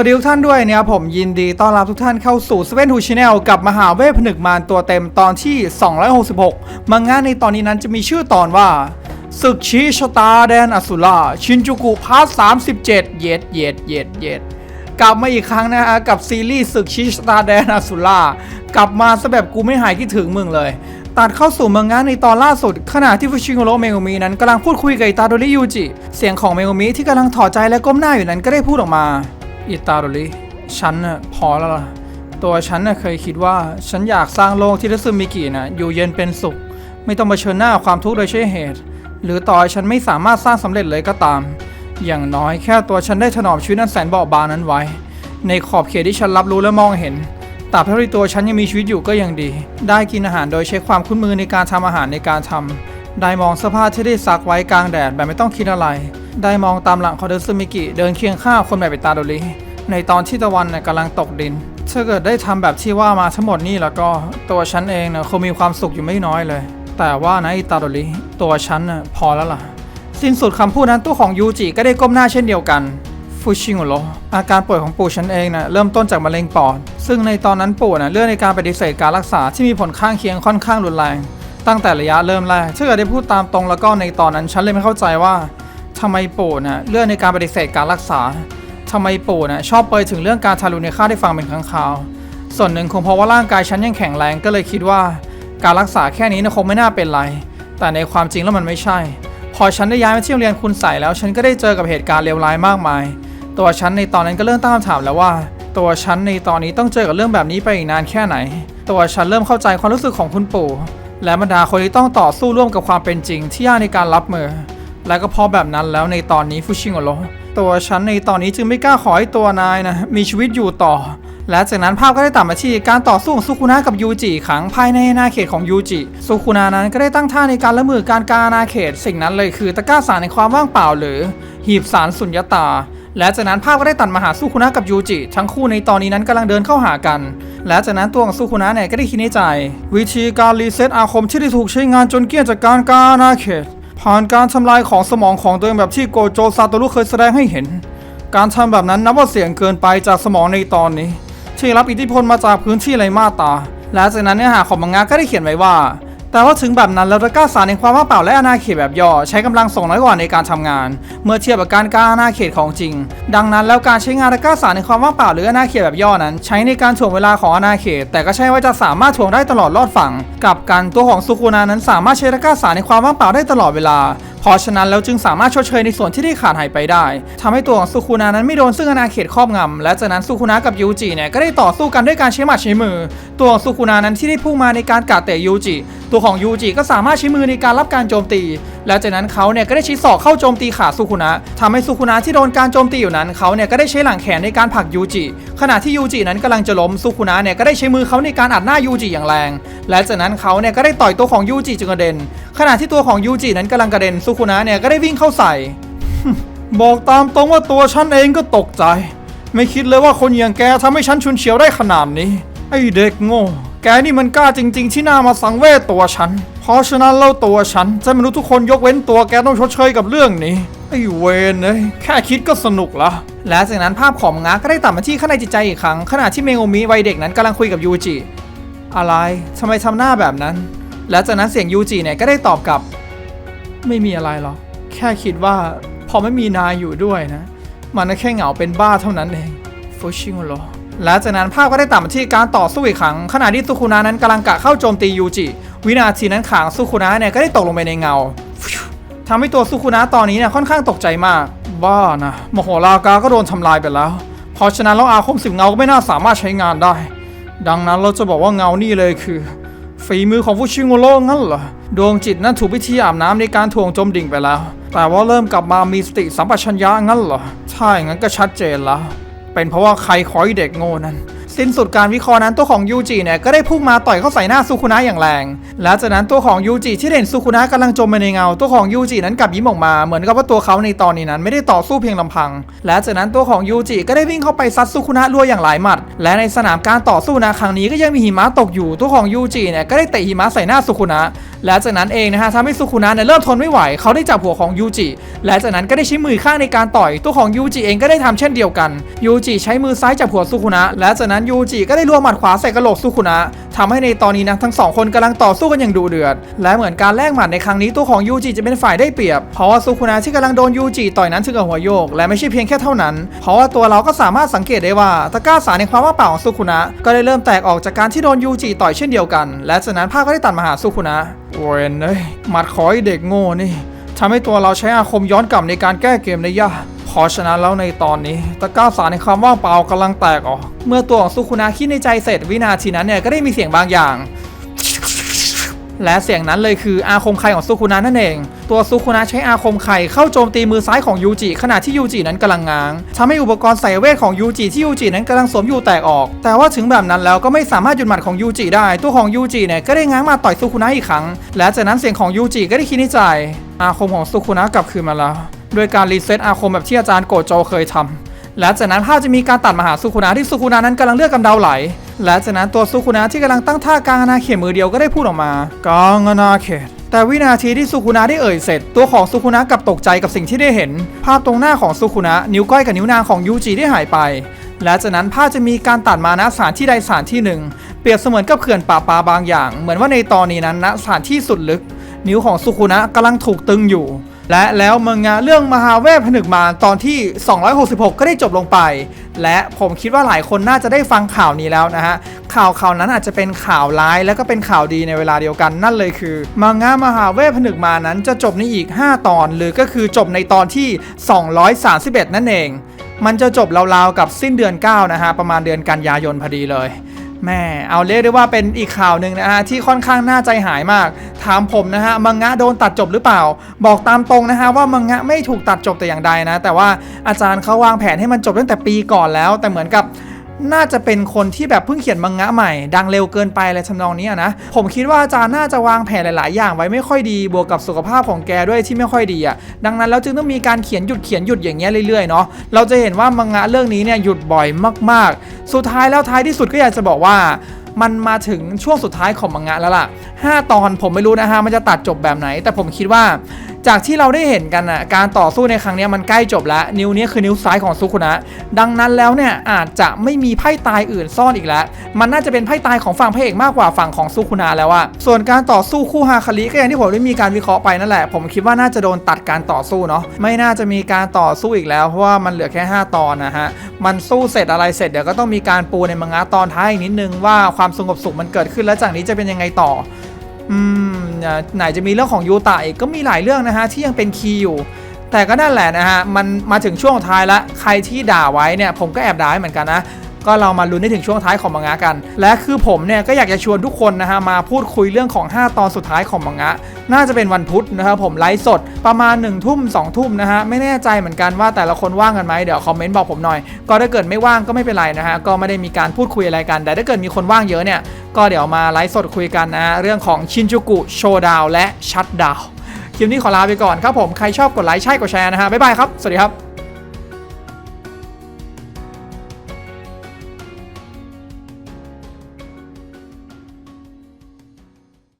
วัสดีทุกท่านด้วยนะครับผมยินดีต้อนรับทุกท่านเข้าสู่ s เ e n ทูชแนลกับมหาเวทผนึกมารตัวเต็มตอนที่ 266 มังงะในตอนนี้นั้นจะมีชื่อตอนว่าศึกชีชะตาแดนอสุราชินจูกุพาร์ท37 เย็ดเย็ดเย็ดเย็ดกลับมาอีกครั้งนะฮะกับซีรีส์ศึกชีชะตาแดนอสุรากลับมาซะแบบกูไม่หายคิดถึงมึงเลย ตัดเข้าสู่มังงะในตอนล่าสุด ขณะที่ฟุชิโงโรเมโงมินั้นกำลังพูดคุยกับอิตาโดริยูจิเสียงของเมโงมิที่กำลังถอดใจและก้มหน้าอยู่นั้นก็ได้พูดออกมา อิตาโดริฉันน่ะพอแล้วล่ะ ตัวฉันน่ะเคยคิดว่าฉันอยากสร้างโลกที่รัซึมิกิน่ะอยู่เย็นเป็นสุข ไม่ต้องเผชิญหน้าความทุกข์โดยใช่เหตุ หรือต่อฉันไม่สามารถสร้างสำเร็จเลยก็ตาม อย่างน้อยแค่ตัวฉันได้ถนอมชีวิตนั้นแสนเบาบางนั้นไว้ ในขอบเขตที่ฉันรับรู้และมองเห็นตราบเท่าที่ตัวฉันยังมีชีวิตอยู่ก็ยังดี ได้กินอาหารโดยใช้ความคุ้นมือในการทำอาหารในการทำได้มองเสื้อผ้าที่ได้ซักไว้กลางแดดแบบไม่ต้องคิดอะไร ได้มองตามหลังของเดซึมิกิเดินเคียงข้างคนแบบอิตาโดริในตอนที่ตะวันกำลังตกดิน ถ้าเกิดได้ทำแบบที่ว่ามาทั้งหมดนี่แล้วก็ตัวฉันเองนะคงมีความสุขอยู่ไม่น้อยเลย แต่ว่านะอิตาโดริตัวฉันน่ะพอแล้วล่ะ สิ้นสุดคำพูดนั้นตัวของยูจิก็ได้ก้มหน้าเช่นเดียวกันฟูชิงุโรอาการป่วยของปู่ฉันเองนะเริ่มต้นจากมะเร็งปอด ซึ่งในตอนนั้นปู่นะเลือกในการปฏิเสธการรักษาที่มีผลข้างเคียงค่อนข้างรุนแรง ตั้งแต่ระยะเริ่มแรกถ้าเกิดได้พูดตามตรงแล้วก็ในตอนนั้นฉันเลยไม่เข้าใจว่า ทำไมปู่นะเลือกในการปฏิเสธการรักษาทำไมปู่นะชอบเปรยถึงเรื่องการทารุณในค่าได้ฟังเป็นครั้งคราว ส่วนหนึ่งคงเพราะว่าร่างกายฉันยังแข็งแรงก็เลยคิดว่า การรักษาแค่นี้นะคงไม่น่าเป็นไร แต่ในความจริงแล้วมันไม่ใช่ พอฉันได้ย้ายมาที่โรงเรียนคุณใส่แล้ว ฉันก็ได้เจอกับเหตุการณ์เลวร้ายมากมาย ตัวฉันในตอนนั้นก็เริ่มตั้งคำถามแล้วว่า ตัวฉันในตอนนี้ต้องเจอกับเรื่องแบบนี้ไปอีกนานแค่ไหน ตัวฉันเริ่มเข้าใจความรู้สึกของคุณปู่และบรรดาคนที่ต้องต่อสู้ร่วมกับความเป็นจริงที่ยากในการรับมือ และก็พราะแบบนั้นแล้วในตอนนี้ฟุชิโงโรตัวฉันในตอนนี้จึงไม่กล้าขอให้ตัวนายนะมีชีวิตอยู่ต่อ และจากนั้นภาพก็ได้ตัดมาที่การต่อสู้ของซุคุนะกับยูจิขังภายในอาณาเขตของยูจิซุคุนะนั้นก็ได้ตั้งท่าในการละมือการการอาณาเขต สิ่งนั้นเลยคือตะกร้าสารในความว่างเปล่าหรือ หีบสารสุญญตาและจากนั้นภาพก็ได้ตัดมาหาซุคุนะกับยูจิทั้งคู่ในตอนนี้นั้นกำลังเดินเข้าหากัน และจากนั้นตัวของซุคุนะเนี่ยก็ได้คิดในใจ วิธีการรีเซ็ตอาคมที่ได้ถูกใช้งานจนเกลี้ยงจากการการอาณาเขต ผ่านการทำลายของสมองของตัวเองแบบที่โกโจซาโตรุเคยแสดงให้เห็น การทำแบบนั้นนับว่าเสี่ยงเกินไปจากสมองในตอนนี้ ที่รับอิทธิพลมาจากพื้นที่ไรมาตา และจากนั้นเนื้อหาของมังงะก็ได้เขียนไว้ว่า แต่ว่าถึงแบบนั้นแล้วตะกร้าสารในความว่างเปล่าและอาณาเขตแบบย่อใช้กำลังส่งน้อยกว่าในการทำงาน เมื่อเทียบกับการการอาณาเขตของจริง ดังนั้นแล้วการใช้งานตะกร้าสารในความว่างเปล่าหรืออาณาเขตแบบย่อนั้น ใช้ในการถ่วงเวลาของอาณาเขต แต่ก็ใช่ว่าจะสามารถถ่วงได้ตลอดรอดฝั่งกับการตัวของสุคุนานั้นสามารถใช้ตะกร้าสารในความว่างเปล่าได้ตลอดเวลา ราะฉะนั้นแล้วจึงสามารถชดเชยในส่วนที่ได้ขาดหายไปได้ทำให้ตัวของสุคุนานั้นไม่โดนซึ่งอาณาเขตครอบงำและจากนั้นสุคุนากับยูจิเนี่ยก็ได้ต่อสู้กันด้วยการใช้หมัดใช้มือ ตัวของสุคุนานั้นที่ได้พุ่งมาในการกาดเตะยูจิตัวของยูจิก็สามารถใช้มือในการรับการโจมตี และจากนั้นเขาเนี่ยก็ได้ใช้ศอกเข้าโจมตีขาสุคุนะทำให้สุคุนะที่โดนการโจมตีอยู่นั้นเขาเนี่ยก็ได้ใช้หลังแขนในการผลักยูจิขณะที่ยูจินั้นกำลังจะล้มสุคุนะเนี่ยก็ได้ใช้มือเขาในการอัดหน้ายูจิอย่างแรง และจากนั้นเขาเนี่ยก็ได้ต่อยตัวของยูจิจนกระเด็น ขณะที่ตัวของยูจินั้นกำลังกระเด็นสุคุนะเนี่ยก็ได้วิ่งเข้าใส่ บอกตามตรงว่าตัวฉันเองก็ตกใจ ไม่คิดเลยว่าคนอย่างแกทำให้ฉันชุนเฉียวได้ขนาดนี้ ไอ้เด็กโง่ แกนี่มันกล้าจริง ๆ ที่น้ามาสังเวชตัวฉัน เพราะฉะนั้นเล่าตัวฉันจะมนุษย์ทุกคนยกเว้นตัวแกต้องชดเชยกับเรื่องนี้ ไอ้เวนเอ้ยแค่คิดก็สนุกละและจากนั้นภาพของงาก็ได้ตัดมาที่ข้างในจิตใจอีกครั้งขณะที่เมโงมิวัยเด็กนั้นกำลังคุยกับยูจิอะไรทำไมทำหน้าแบบนั้น และจากนั้นเสียงยูจิเนี่ยก็ได้ตอบกลับ ไม่มีอะไรหรอก แค่คิดว่าพอไม่มีนายอยู่ด้วยนะ มันก็แค่เหงาเป็นบ้าเท่านั้นเองฟูชิงโรและจากนั้นภาพก็ได้ตัดมาที่การต่อสู้อีกครั้งขณะที่สุคุนะนั้นกำลังกะเข้าโจมตียูจิ วินาทีนั้นขางสุคุนะเนี่ยก็ได้ตกลงไปในเงาทำให้ตัวสุคุนะตอนนี้เนี่ยค่อนข้างตกใจมาก บ้านะโมโหลากาก็โดนทำลายไปแล้ว เพราะฉะนั้นแล้วอาคมสิบเงาก็ไม่น่าสามารถใช้งานได้ ดังนั้นเราจะบอกว่าเงานี่เลยคือ ฝีมือของฟูชิโงโร่งั้นเหรอ ดวงจิตนั้นถูกพิธีอาบน้ำในการถ่วงจมดิ่งไปแล้ว แต่ว่าเริ่มกลับมามีสติสัมปชัญญะงั้นเหรอใช่งั้นก็ชัดเจนแล้ว เป็นเพราะว่าใครขอยเด็กโง่นั้น สิ้นสุดการวิเคราะห์นั้นตัวของยูจิเนี่ยก็ได้พุ่งมาต่อยเข้าใส่หน้าซูคุนะอย่างแรง และจากนั้นตัวของยูจิที่เห็นซูคุนะกำลังจมไปในเงา ตัวของยูจินั้นกลับยิ้มออกมาเหมือนกับว่าตัวเขาในตอนนี้นั้นไม่ได้ต่อสู้เพียงลำพัง และจากนั้นตัวของยูจิก็ได้วิ่งเข้าไปซัดซูคุนะรัวอย่างหลายหมัด และในสนามการต่อสู้นะครั้งนี้ก็ยังมีหิมะตกอยู่ ตัวของยูจิเนี่ยก็ได้เตะหิมะใส่หน้าซูคุนะและจากนั้นเองนะฮะทำให้ซูคุนะเนี่ยเริ่มทนไม่ไหวเขาได้จับหัวของยูจิและจากนั้นก็ได้ใช้มือข้างในการต่อยตัวของยูจิเองก็ได้ทำเช่นเดียวกันยูจิใช้มือซ้ายจับหัวซูคุนะและจากนั้นยูจิก็ได้ลวงหมัดขวาใส่กระโหลกซูคุนะทำให้ในตอนนี้นะทั้งสองคนกำลังต่อสู้กันอย่างดุเดือด และเหมือนการแลกหมัดในครั้งนี้ตัวของยูจิจะเป็นฝ่ายได้เปรียบ เพราะว่าซูคุนะที่กำลังโดนยูจิต่อยนั้นถึงกับหัวโยก และไม่ใช่เพียงแค่เท่านั้น เพราะว่าตัวเราก็สามารถสังเกตได้ว่าตะกร้าสารในความว่าเปล่าของซูคุนะก็ได้เริ่มแตกออกจากการที่โดนยูจิต่อยเช่นเดียวกัน และจากนั้นภาพก็ได้ตัดมาหาซูคุนะเว้ยเอ้ยหมัดขอให้เด็กโง่นี่ทำให้ตัวเราใช้อาคมย้อนกลับในการแก้เกมได้ยาพอชนะแล้วในตอนนี้ ตะก้าสารในความว่างเปล่ากำลังแตกออก เมื่อตัวของสุคุนาคิดในใจเสร็จวินาทีนั้นเนี่ยก็ได้มีเสียงบางอย่าง และเสียงนั้นเลยคืออาคมไข่ของซุคุนะนั่นเอง ตัวซุคุนะใช้อาคมไข่เข้าโจมตีมือซ้ายของยูจิขณะที่ยูจินั้นกำลังง้างทำให้อุปกรณ์ใส่เวทของยูจิที่ยูจินั้นกำลังสวมอยู่แตกออก แต่ว่าถึงแบบนั้นแล้วก็ไม่สามารถหยุดหมัดของยูจิได้ ตัวของยูจิเนี่ยก็ได้ง้างมาต่อยซุคุนะอีกครั้ง และจากนั้นเสียงของยูจิก็ได้คิดในใจอาคมของซุคุนะกลับคืนมาแล้วด้วยการรีเซ็ตอาคมแบบที่อาจารย์โกโจเคยทำ และจากนั้นภาพจะมีการตัดมาหาสุคุนะที่สุคุนะนั้นกำลังเลือดกำเดาไหล และจากนั้นตัวสุคุนะที่กำลังตั้งท่ากลางอาณาเขตมือเดียวก็ได้พูดออกมากลางอาณาเขตแต่วินาทีที่สุคุนะได้เอ่ยเสร็จ ตัวของสุคุนะกับตกใจกับสิ่งที่ได้เห็น ภาพตรงหน้าของสุคุนะนิ้วก้อยกับนิ้วนางของยูจิได้หายไป และจากนั้นภาพจะมีการตัดมาณสถานที่ใดสถานที่หนึ่ง เปรียบเสมือนกับเขื่อนป่าปาบางอย่าง เหมือนว่าในตอนนี้นั้นณสถานที่สุดลึก นิ้วของสุคุนะกำลังถูกตึงอยู่ และแล้วมังงะเรื่องมหาเวทผนึกมารตอนที่ 266 ก็ได้จบลงไป และผมคิดว่าหลายคนน่าจะได้ฟังข่าวนี้แล้วนะฮะ ข่าวข่าวนั้นอาจจะเป็นข่าวร้ายแล้วก็เป็นข่าวดีในเวลาเดียวกันนั่นเลยคือ มังงะมหาเวทผนึกมานั้นจะจบในอีก 5 ตอน หรือก็คือจบในตอนที่ 231 นั่นเอง มันจะจบราวๆกับสิ้นเดือน 9 นะฮะ ประมาณเดือนกันยายนพอดีเลย แม่เอาเรียกได้ว่าเป็นอีกข่าวหนึ่งนะฮะที่ค่อนข้างน่าใจหายมาก ถามผมนะฮะมังงะโดนตัดจบหรือเปล่า บอกตามตรงนะฮะว่ามังงะไม่ถูกตัดจบแต่อย่างใดนะ แต่ว่าอาจารย์เขาวางแผนให้มันจบตั้งแต่ปีก่อนแล้ว แต่เหมือนกับ น่าจะเป็นคนที่แบบเพิ่งเขียนมังงะใหม่ ดังเร็วเกินไปอะไรทำนองนี้นะผมคิดว่าอาจารย์น่าจะวางแผนหลาย ๆ อย่างไว้ไม่ค่อยดีบวกกับสุขภาพของแกด้วยที่ไม่ค่อยดีอะดังนั้นแล้วจึงต้องมีการเขียนหยุดเขียนหยุดอย่างเงี้ยเรื่อย ๆ เนาะเราจะเห็นว่ามังงะเรื่องนี้เนี่ยหยุดบ่อยมาก ๆ สุดท้ายแล้วท้ายที่สุดก็อยากจะบอกว่า มันมาถึงช่วงสุดท้ายของมังงะแล้วล่ะ 5 ตอนผมไม่รู้นะฮะมันจะตัดจบแบบไหน แต่ผมคิดว่าจากที่เราได้เห็นกันอะการต่อสู้ในครั้งนี้มันใกล้จบแล้ว นิ้วนี้คือนิ้วซ้ายของซุคุนะ ดังนั้นแล้วเนี่ยอาจจะไม่มีไพ่ตายอื่นซ่อนอีกแล้ว มันน่าจะเป็นไพ่ตายของฝั่งพระเอกมากกว่าฝั่งของซุคุนะแล้วอะส่วนการต่อสู้คู่ฮาคาริก็อย่างที่ผมได้มีการวิเคราะห์ไปนั่นแหละ ผมคิดว่าน่าจะโดนตัดการต่อสู้เนาะไม่น่าจะมีการต่อสู้อีกแล้วเพราะว่ามันเหลือแค่ 5 ตอนนะฮะมันสู้เสร็จอะไรเสร็จเดี๋ยวก็ต้องมีการปูในมังงะตอนท้ายอีกนิดนึงว่าความสงบสุขมันเกิดขึ้นแล้วจากนี้จะเป็นยังไงต่ออืมไหนจะมีเรื่องของยูตะอีกก็มีหลายเรื่องนะฮะที่ยังเป็นคีย์อยู่ แต่ก็นั่นแหละนะฮะมันมาถึงช่วงท้ายละใครที่ด่าไว้เนี่ยผมก็แอบด่าให้เหมือนกันนะ ก็เรามาลุ้นได้ถึงช่วงท้ายของมังงะกัน และคือผมเนี่ยก็อยากจะชวนทุกคนนะฮะมาพูดคุยเรื่องของ 5 ตอนสุดท้ายของมังงะ น่าจะเป็นวันพุธนะครับผมไลฟ์สดประมาณ1นึ่ทุ่มสองทุ่มนะฮะไม่แน่ใจเหมือนกันว่าแต่ละคนว่างกันไหมเดี๋ยวคอมเมนต์บอกผมหน่อย ก็ถ้าเกิดไม่ว่างก็ไม่เป็นไรนะฮะก็ไม่ได้มีการพูดคุยอะไรกัน แต่ถ้าเกิดมีคนว่างเยอะเนี่ยก็เดี๋ยวมาไลฟ์สดคุยกันนะะเรื่องของชินจูกุโชดาวและชัดดาวคลิปนี้ขอลาไปก่อนครับผมใครชอบกดไลค์ใช่กดแชร์นะฮะบ๊ายบายครับสวัสดีครับ